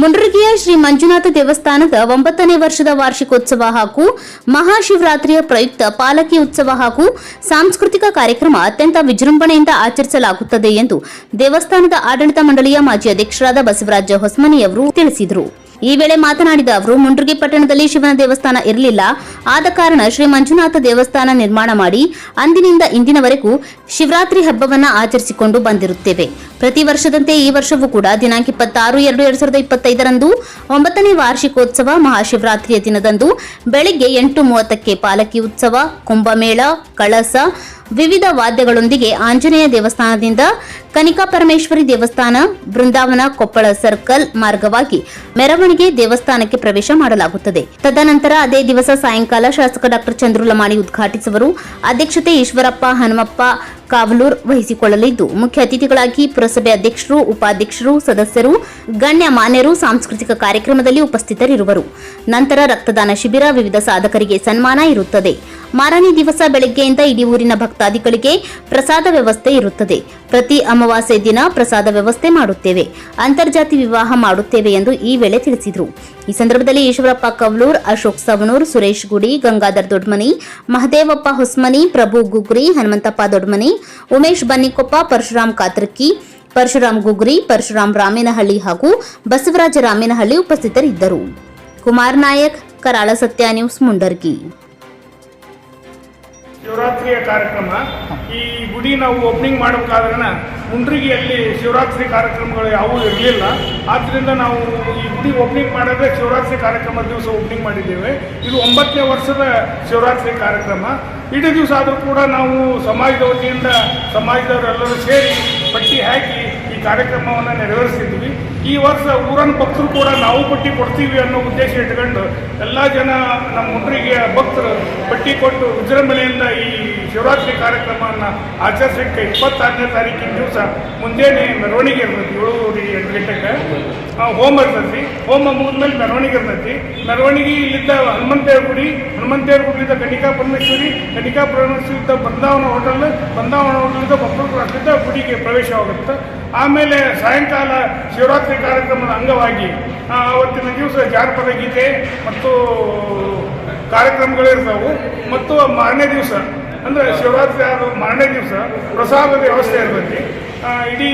ಮುಂಡ್ರಿಗೆಯ ಶ್ರೀ ಮಂಜುನಾಥ ದೇವಸ್ಥಾನದ ಒಂಬತ್ತನೇ ವರ್ಷದ ವಾರ್ಷಿಕೋತ್ಸವ ಹಾಗೂ ಮಹಾಶಿವರಾತ್ರಿಯ ಪ್ರಯುಕ್ತ ಪಾಲಕಿ ಉತ್ಸವ ಹಾಗೂ ಸಾಂಸ್ಕೃತಿಕ ಕಾರ್ಯಕ್ರಮ ಅತ್ಯಂತ ವಿಜೃಂಭಣೆಯಿಂದ ಆಚರಿಸಲಾಗುತ್ತದೆ ಎಂದು ದೇವಸ್ಥಾನದ ಆಡಳಿತ ಮಂಡಳಿಯ ಮಾಜಿ ಅಧ್ಯಕ್ಷರಾದ ಬಸವರಾಜ ಹೊಸಮನಿಯವರು ತಿಳಿಸಿದರು. ಈ ವೇಳೆ ಮಾತನಾಡಿದ ಅವರು, ಮುಂಡ್ರಿಗೆ ಪಟ್ಟಣದಲ್ಲಿ ಶಿವನ ದೇವಸ್ಥಾನ ಇರಲಿಲ್ಲ. ಆದ ಕಾರಣ ಶ್ರೀ ಮಂಜುನಾಥ ದೇವಸ್ಥಾನ ನಿರ್ಮಾಣ ಮಾಡಿ ಅಂದಿನಿಂದ ಇಂದಿನವರೆಗೂ ಶಿವರಾತ್ರಿ ಹಬ್ಬವನ್ನ ಆಚರಿಸಿಕೊಂಡು ಬಂದಿರುತ್ತೇವೆ. ಪ್ರತಿ ವರ್ಷದಂತೆ ಈ ವರ್ಷವೂ ಕೂಡ ದಿನಾಂಕ ಇಪ್ಪತ್ತಾರು, ಎರಡು, ಎರಡ್ ಸಾವಿರದ ಇಪ್ಪತ್ತೈದರಂದು ಒಂಬತ್ತನೇ ವಾರ್ಷಿಕೋತ್ಸವ ಮಹಾಶಿವರಾತ್ರಿಯ ದಿನದಂದು, ಬೆಳಿಗ್ಗೆ ಎಂಟು ಮೂವತ್ತಕ್ಕೆ ಪಾಲಕಿ ಉತ್ಸವ, ಕುಂಭಮೇಳ, ಕಳಸ ವಿವಿಧ ವಾದ್ಯಗಳೊಂದಿಗೆ ಆಂಜನೇಯ ದೇವಸ್ಥಾನದಿಂದ ಕನಿಕಾ ಪರಮೇಶ್ವರಿ ದೇವಸ್ಥಾನ, ಬೃಂದಾವನ ಕೊಪ್ಪಳ ಸರ್ಕಲ್ ಮಾರ್ಗವಾಗಿ ಮೆರವಣಿಗೆ ದೇವಸ್ಥಾನಕ್ಕೆ ಪ್ರವೇಶ ಮಾಡಲಾಗುತ್ತದೆ. ತದನಂತರ ಅದೇ ದಿವಸ ಸಾಯಂಕಾಲ ಶಾಸಕ ಡಾಕ್ಟರ್ ಚಂದ್ರುಲಮಾಣಿ ಉದ್ಘಾಟಿಸುವರು. ಅಧ್ಯಕ್ಷತೆ ಈಶ್ವರಪ್ಪ, ಹನುಮಪ್ಪ ಕಾವಲೂರ್ ವಹಿಸಿಕೊಳ್ಳಲಿದ್ದು, ಮುಖ್ಯ ಅತಿಥಿಗಳಾಗಿ ಪುರಸಭೆ ಅಧ್ಯಕ್ಷರು, ಉಪಾಧ್ಯಕ್ಷರು, ಸದಸ್ಯರು ಗಣ್ಯ ಮಾನ್ಯರು ಸಾಂಸ್ಕೃತಿಕ ಕಾರ್ಯಕ್ರಮದಲ್ಲಿ ಉಪಸ್ಥಿತರಿರುವರು. ನಂತರ ರಕ್ತದಾನ ಶಿಬಿರ ವಿವಿಧ ಸಾಧಕರಿಗೆ ಸನ್ಮಾನ ಇರುತ್ತದೆ. ಮಾರನೇ ದಿವಸ ಬೆಳಗ್ಗೆಯಿಂದ ಇಡೀ ಊರಿನ ಭಕ್ತಾದಿಗಳಿಗೆ ಪ್ರಸಾದ ವ್ಯವಸ್ಥೆ ಇರುತ್ತದೆ. ಪ್ರತಿ ಅಮಾವಾಸ್ಯೆ ದಿನ ಪ್ರಸಾದ ವ್ಯವಸ್ಥೆ ಮಾಡುತ್ತೇವೆ. ಅಂತರ್ಜಾತಿ ವಿವಾಹ ಮಾಡುತ್ತೇವೆ ಎಂದು ಈ ವೇಳೆ ತಿಳಿಸಿದರು. ಈ ಸಂದರ್ಭದಲ್ಲಿ ಈಶ್ವರಪ್ಪ ಕವಲೂರ್, ಅಶೋಕ್ ಸವಣೂರ್, ಸುರೇಶ್ ಗುಡಿ, ಗಂಗಾಧರ್ ದೊಡ್ಮನಿ, ಮಹದೇವಪ್ಪ ಹೊಸ್ಮನಿ, ಪ್ರಭು ಗುಗ್ರಿ, ಹನುಮಂತಪ್ಪ ದೊಡ್ಮನಿ ಉಮೇಶ್ ಬನ್ನಿಕೊಪ್ಪ, ಪರಶುರಾಮ್ ಕಾತ್ರಕ್ಕಿ, ಪರಶುರಾಮ್ ಗುಗ್ರಿ, ಪರಶುರಾಮ್ ರಾಮೇನಹಳ್ಳಿ ಹಾಗೂ ಬಸವರಾಜ ರಾಮೇನಹಳ್ಳಿ ಉಪಸ್ಥಿತರಿದ್ದರು. ಕುಮಾರ್ ನಾಯಕ್, ಕರಾಳ ಸತ್ಯ ನ್ಯೂಸ್, ಮುಂಡರ್ಗಿ. ಶಿವರಾತ್ರಿಯ ಕಾರ್ಯಕ್ರಮ. ಈ ಗುಡಿ ನಾವು ಓಪನಿಂಗ್ ಮಾಡಬೇಕಾದ್ರೆ ಮುಂಡ್ರಿಗಿಯಲ್ಲಿ ಶಿವರಾತ್ರಿ ಕಾರ್ಯಕ್ರಮಗಳು ಯಾವೂ ಇರಲಿಲ್ಲ. ಆದ್ದರಿಂದ ನಾವು ಈ ಗುಡಿ ಓಪನಿಂಗ್ ಮಾಡಿದ್ರೆ ಶಿವರಾತ್ರಿ ಕಾರ್ಯಕ್ರಮದ ದಿವಸ ಓಪನಿಂಗ್ ಮಾಡಿದ್ದೇವೆ. ಇದು ಒಂಬತ್ತನೇ ವರ್ಷದ ಶಿವರಾತ್ರಿ ಕಾರ್ಯಕ್ರಮ. ಇಡೀ ದಿವಸ ಆದರೂ ಕೂಡ ನಾವು ಸಮಾಜದ ವತಿಯಿಂದ, ಸಮಾಜದವರೆಲ್ಲರೂ ಸೇರಿ ಪಟ್ಟಿ ಹಾಕಿ ಈ ಕಾರ್ಯಕ್ರಮವನ್ನು ನೆರವೇರಿಸಿದ್ವಿ. ಈ ವರ್ಷ ಊರನ್ನು ಭಕ್ತರು ಕೂಡ ನಾವು ಪಟ್ಟಿ ಕೊಡ್ತೀವಿ ಅನ್ನೋ ಉದ್ದೇಶ ಇಟ್ಕೊಂಡು ಎಲ್ಲ ಜನ ನಮ್ಮ ಹುಡುಗರಿಗೆ ಭಕ್ತರು ಪಟ್ಟಿ ಕೊಟ್ಟು ವಿಜೃಂಭಣೆಯಿಂದ ಈ ಶಿವರಾತ್ರಿ ಕಾರ್ಯಕ್ರಮವನ್ನು ಆಚರಿಸಲಿಕ್ಕೆ ಇಪ್ಪತ್ತಾರನೇ ತಾರೀಕಿನ ದಿವಸ ಮುಂಜಾನೆ ಮೆರವಣಿಗೆ ಇರ್ತೈತಿ ಏಳುವರೆ ಎಂಟು ಗಂಟೆಗೆ. ಹೋಮ ಇರ್ತೈತಿ. ಹೋಮ ಮುಗಿದ್ಮೇಲೆ ಮೆರವಣಿಗೆ ಇರ್ತೈತಿ. ಮೆರವಣಿಗೆ ಇಲ್ಲಿದ್ದ ಹನುಮಂತೇವ್ರ ಗುಡಿ ಹನುಮಂತೇವ್ರ ಗುಡಿಯಿಂದ ಕನಿಕಾ ಪರಮೇಶ್ವರಿ ಕನಿಕಾ ಪರಮೇಶ್ವರಿಯಿಂದ ಬೃಂದಾವನ ಹೋಟೆಲ್, ಬೃಂದಾವನ ಹೋಟೆಲಿಂದ ಅಲ್ಲಿದ್ದ ಗುಡಿಗೆ ಪ್ರವೇಶವಾಗುತ್ತೆ. ಆಮೇಲೆ ಸಾಯಂಕಾಲ ಶಿವರಾತ್ರಿ ಕಾರ್ಯಕ್ರಮದ ಅಂಗವಾಗಿ ಅವತ್ತಿನ ದಿವಸ ಜಾನಪದ ಗೀತೆ ಮತ್ತು ಕಾರ್ಯಕ್ರಮಗಳಿರ್ತಾವೆ ಮತ್ತು ಮಾರನೇ ದಿವಸ, ಅಂದರೆ ಶಿವರಾತ್ರಿ ಆದ ಮಾರನೇ ದಿವಸ ಪ್ರಸಾದದ ವ್ಯವಸ್ಥೆ ಇರ್ತೈತಿ. ಇಡೀ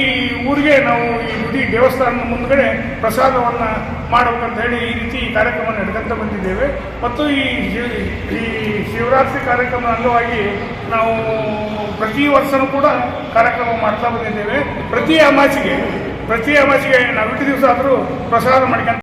ಊರಿಗೆ ನಾವು ಈ ಗುಡಿ ದೇವಸ್ಥಾನದ ಮುಂದ್ಗಡೆ ಪ್ರಸಾದವನ್ನು ಮಾಡಬೇಕಂತ ಹೇಳಿ ಈ ರೀತಿ ಈ ಕಾರ್ಯಕ್ರಮ ನಡ್ಕೊಂತ ಬಂದಿದ್ದೇವೆ. ಮತ್ತು ಈ ಈ ಶಿವರಾತ್ರಿ ಕಾರ್ಯಕ್ರಮದ ಅಂಗವಾಗಿ ನಾವು ಪ್ರತಿ ವರ್ಷನೂ ಕೂಡ ಕಾರ್ಯಕ್ರಮ ಮಾಡ್ತಾ ಬಂದಿದ್ದೇವೆ. ಪ್ರತಿ ಅಮಾಸಿಗೆ ಪ್ರತಿ ಅಮಾಸಿಗೆ ನಾವು ಇಟ್ಟು ದಿವಸ ಆದರೂ ಪ್ರಸಾರ ಮಾಡ್ಕೊಂತ